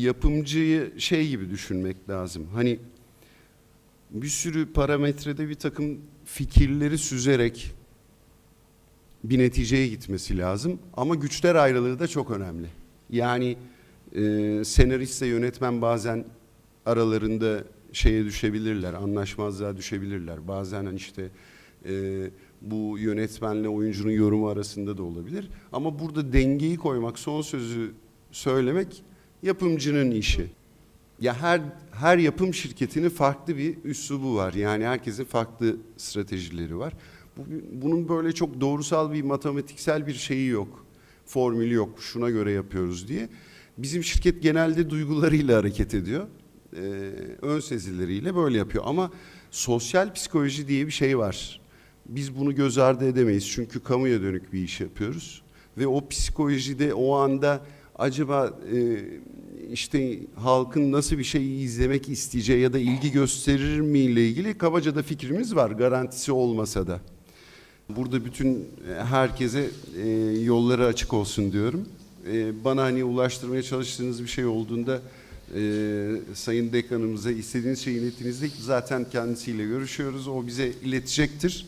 yapımcıyı şey gibi düşünmek lazım. Hani bir sürü parametrede bir takım fikirleri süzerek bir neticeye gitmesi lazım. Ama güçler ayrılığı da çok önemli. Yani e, senaristle yönetmen bazen aralarında şeye düşebilirler, anlaşmazlığa düşebilirler. Bazen hani işte e, bu yönetmenle oyuncunun yorumu arasında da olabilir. Ama burada dengeyi koymak, son sözü söylemek yapımcının işi. Ya her her yapım şirketinin farklı bir üslubu var. Yani herkesin farklı stratejileri var. Bu, bunun böyle çok doğrusal bir matematiksel bir şeyi yok. Formülü yok. Şuna göre yapıyoruz diye. Bizim şirket genelde duygularıyla hareket ediyor. Ee, ön sezileriyle böyle yapıyor. Ama sosyal psikoloji diye bir şey var. Biz bunu göz ardı edemeyiz. Çünkü kamuya dönük bir iş yapıyoruz. Ve o psikolojide o anda acaba e, işte halkın nasıl bir şeyi izlemek isteyeceği ya da ilgi gösterir mi ile ilgili kabaca da fikrimiz var garantisi olmasa da. Burada bütün e, herkese e, yolları açık olsun diyorum. E, bana hani ulaştırmaya çalıştığınız bir şey olduğunda e, Sayın Dekanımıza istediğiniz şeyi ilettiğinizde zaten kendisiyle görüşüyoruz. O bize iletecektir.